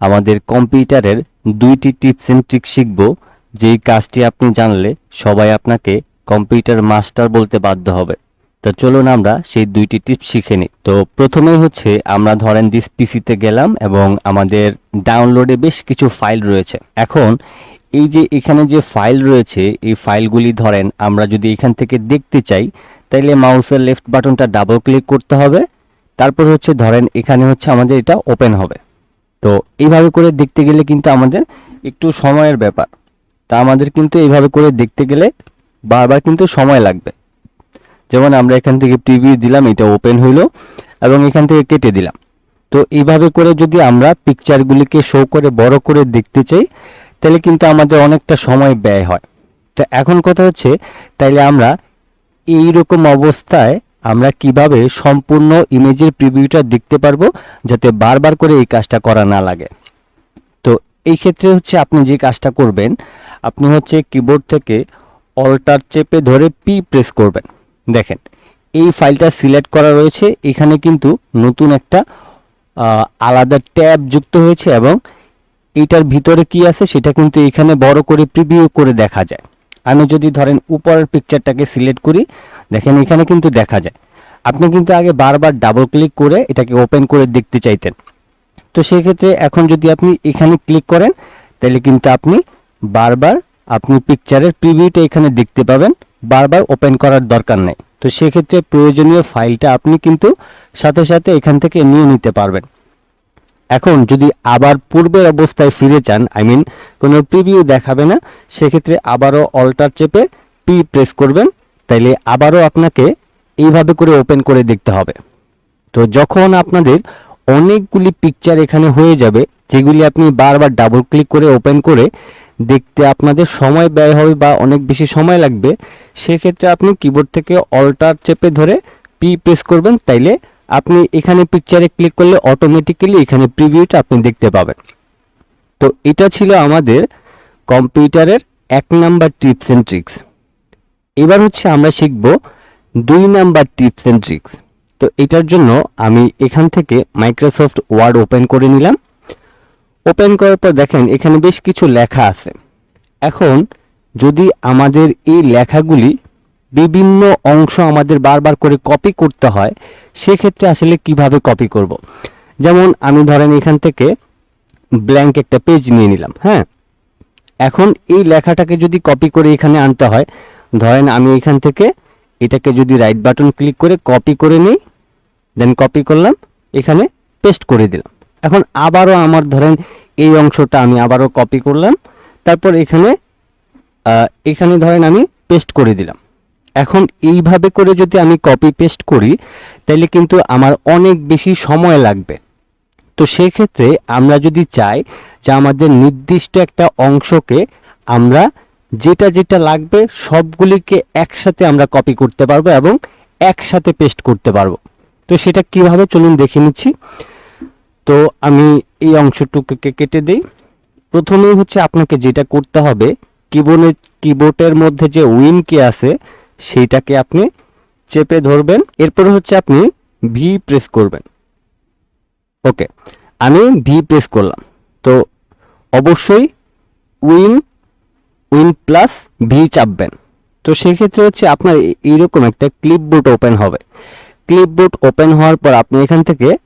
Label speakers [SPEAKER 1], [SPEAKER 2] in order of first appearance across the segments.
[SPEAKER 1] আমাদের কম্পিউটারের দুইটি টিপস এন্ড ট্রিক শিখব, যেই কাজটি আপনি জানলে সবাই আপনাকে কম্পিউটার মাস্টার বলতে বাধ্য হবে। তো চলুন আমরা সেই দুইটি টিপস শিখে নিই। তো প্রথমেই হচ্ছে, আমরা ধরেন দিস পিসিতে গেলাম এবং আমাদের ডাউনলোডে বেশ কিছু ফাইল রয়েছে। এখন, এই যে এখানে যে ফাইল রয়েছে, এই ফাইলগুলি ধরেন আমরা যদি এখান থেকে দেখতে চাই, তাইলে মাউসের লেফট বাটনটা ডাবল ক্লিক করতে হবে। তারপর হচ্ছে ধরেন এখানে হচ্ছে আমাদের এটা ওপেন হবে। তো এইভাবে করে দেখতে গেলে কিন্তু আমাদের একটু সময়ের ব্যাপার। তা আমাদের কিন্তু এইভাবে করে দেখতে গেলে বারবার কিন্তু সময় লাগবে। যেমন আমরা এখান থেকে প্রিভিউ দিলাম, এটা ওপেন হইল এবং এখান থেকে কেটে দিলাম। তো এইভাবে করে যদি আমরা পিকচারগুলিকে শো করে, বড় করে দেখতে চাই, তাহলে কিন্তু আমাদের অনেকটা সময় ব্যয় হয়। তো এখন কথা হচ্ছে, তাইলে আমরা এই রকম অবস্থায় আমরা কীভাবে সম্পূর্ণ ইমেজের প্রিভিউটা দেখতে পারব যাতে বারবার করে এই কাজটা করা না লাগে। তো এই ক্ষেত্রে হচ্ছে আপনি যে কাজটা করবেন, আপনি হচ্ছে কিবোর্ড থেকে অল্টার চেপে ধরে পি প্রেস করবেন। দেখেন, এই ফাইলটা সিলেক্ট করা রয়েছে। এখানে কিন্তু নতুন একটা আলাদা ট্যাব যুক্ত হয়েছে এবং এইটার ভিতরে কি আছে সেটা কিন্তু এখানে বড় করে প্রিভিউ করে দেখা যায়। আমি যদি ধরেন উপরের পিকচারটাকে সিলেক্ট করি দেখেন, এখানে কিন্তু দেখা যায়। আপনি কিন্তু আগে বারবার ডাবল ক্লিক করে এটাকে ওপেন করে দেখতে চাইতেন। তো সেক্ষেত্রে এখন যদি আপনি এখানে ক্লিক করেন, তাহলে কিন্তু আপনি বারবার আপনি পিকচারের প্রিভিউটা এখানে দেখতে পাবেন। বারবার ওপেন করার দরকার নেই। তো সেক্ষেত্রে প্রয়োজনীয় ফাইলটা আপনি কিন্তু সাথে সাথে এখান থেকে নিয়ে নিতে পারবেন। এখন যদি আবার পূর্বের অবস্থায় ফিরে চান আই মিন কোনো প্রিভিউ দেখাবে না, সেক্ষেত্রে আবারও অল্টার চেপে পি প্রেস করবেন। তাইলে আবারও আপনাকে এইভাবে করে ওপেন করে দেখতে হবে। তো যখন আপনাদের অনেকগুলি পিকচার এখানে হয়ে যাবে, যেগুলি আপনি বারবার ডাবল ক্লিক করে ওপেন করে দেখতে আপনাদের সময় ব্যয় হবে বা অনেক বেশি সময় লাগবে, সেক্ষেত্রে আপনি কিবোর্ড থেকে অল্টার চেপে ধরে পি প্রেস করবেন, তাইলে আপনি এখানে পিকচারে ক্লিক করলে অটোমেটিক্যালি এখানে প্রিভিউটা আপনি দেখতে পাবেন। তো এটা ছিল আমাদের কম্পিউটারের এক নাম্বার টিপস এন্ড ট্রিক্স এবার হচ্ছে আমরা শিখব দুই নাম্বার টিপস এন্ড ট্রিক্স। তো এটার জন্য আমি এখান থেকে মাইক্রোসফট ওয়ার্ড ওপেন করে নিলাম। ওপেন করার পর দেখেন, এখানে বেশ কিছু লেখা আছে। এখন যদি আমাদের এই লেখাগুলি বিভিন্ন অংশ আমাদের বারবার করে কপি করতে হয়, সেক্ষেত্রে আসলে কীভাবে কপি করব। যেমন আমি ধরেন এখান থেকে ব্ল্যাঙ্ক একটা পেজ নিয়ে নিলাম হ্যাঁ? এখন এই লেখাটাকে যদি কপি করে এখানে আনতে হয় ধরেন আমি এখান থেকে এটাকে যদি রাইট বাটন ক্লিক করে কপি করে নিই দেন কপি করলাম, এখানে পেস্ট করে দিলাম। এখন আবারও আমার ধরেন এই অংশটা আমি আবারও কপি করলাম, তারপর এখানে এখানে ধরেন আমি পেস্ট করে দিলাম। এখন এইভাবে করে যদি আমি কপি পেস্ট করি, তাহলে কিন্তু আমার অনেক বেশি সময় লাগবে। তো সেক্ষেত্রে আমরা যদি চাই যে আমাদের নির্দিষ্ট একটা অংশকে আমরা যেটা যেটা লাগবে সবগুলিকে একসাথে আমরা কপি করতে পারব এবং একসাথে পেস্ট করতে পারব। তো সেটা কীভাবে? চলুন দেখে নিচ্ছি। তো আমি এই অংশটুকুকে কেটে দেই। প্রথমেই হচ্ছে আপনাকে যেটা করতে হবে কিবোর্ডের কিবোর্ডের মধ্যে যে উইন কি আছে, সেইটাকে আপনি চেপে ধরবেন। এরপর হচ্ছে আপনি ভি প্রেস করবেন। ওকে আমি ভি প্রেস করলাম। তো অবশ্যই উইন উইন প্লাস ভি চাপবেন। তো সেক্ষেত্রে হচ্ছে আপনার এই- এইরকম একটা ক্লিপবোর্ড ওপেন হবে। ক্লিপবোর্ড ওপেন হওয়ার পর আপনি এখান থেকে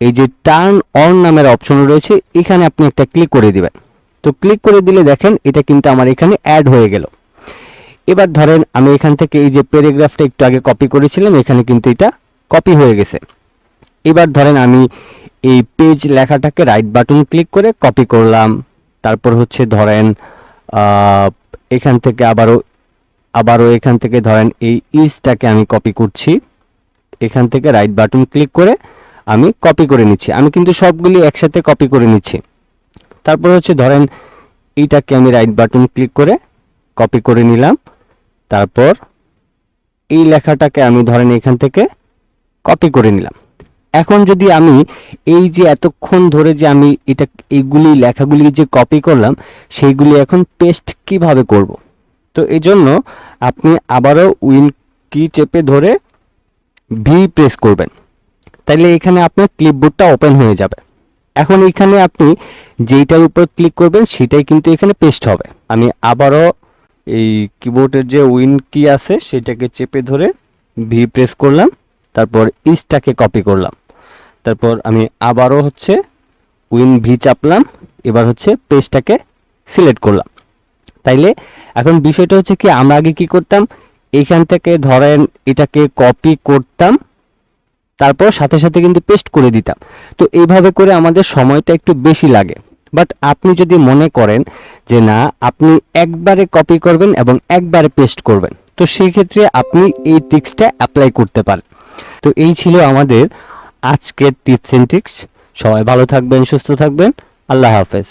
[SPEAKER 1] এই যে টার্ন অন নামের অপশন রয়েছে, এখানে আপনি একটা ক্লিক করে দিবেন। তো ক্লিক করে দিলে দেখেন এটা কিন্তু আমার এখানে অ্যাড হয়ে গেল। এবার ধরেন আমি এখান থেকে এই যে প্যারাগ্রাফটা একটু আগে কপি করেছিলাম, এখানে কিন্তু এটা কপি হয়ে গেছে। এবার ধরেন আমি এই পেজ লেখাটাকে রাইট বাটন ক্লিক করে কপি করলাম। তারপর হচ্ছে ধরেন এখান থেকে আবারও আবারও এখান থেকে ধরেন এই ইজটাকে আমি কপি করছি। এখান থেকে রাইট বাটন ক্লিক করে আমি কপি করে নিচ্ছি। আমি কিন্তু সবগুলি একসাথে কপি করে নিচ্ছি। তারপর হচ্ছে ধরেন এইটাকে আমি রাইট বাটন ক্লিক করে কপি করে নিলাম। তারপর এই লেখাটাকে আমি ধরেন এখান থেকে কপি করে নিলাম। এখন যদি আমি এই যে এতক্ষণ ধরে যে আমি এটা এইগুলি লেখাগুলি যে কপি করলাম সেইগুলি এখন পেস্ট কীভাবে করব? তো এই জন্য আপনি আবারও উইন কি চেপে ধরে ভি প্রেস করবেন। তাইলে এখানে আপনার ক্লিপবোর্ডটা ওপেন হয়ে যাবে। এখন এখানে আপনি যেইটার উপর ক্লিক করবেন, সেটাই কিন্তু এখানে পেস্ট হবে। আমি আবারও এই কিবোর্ডের যে উইন কি আছে, সেটাকে চেপে ধরে ভি প্রেস করলাম, তারপর ইসটাকে কপি করলাম। তারপর আমি আবারও হচ্ছে উইন ভি চাপলাম, এবার হচ্ছে পেজটাকে সিলেক্ট করলাম। তাইলে এখন বিষয়টা হচ্ছে কি, আমরা আগে কি করতাম এইখান থেকে ধরেন এটাকে কপি করতাম, তারপর সাথে সাথে কিন্তু পেস্ট করে দিতাম। তো এইভাবে করে আমাদের সময়টা একটু বেশি লাগে। বাট আপনি যদি মনে করেন যে না, আপনি একবারে কপি করবেন এবং একবারে পেস্ট করবেন, তো সেই ক্ষেত্রে আপনি এই টিক্সটা অ্যাপ্লাই করতে পারেন। তো এই ছিল আমাদের আজকের টিপস সবাই ভালো থাকবেন সুস্থ থাকবেন। আল্লাহ হাফেজ।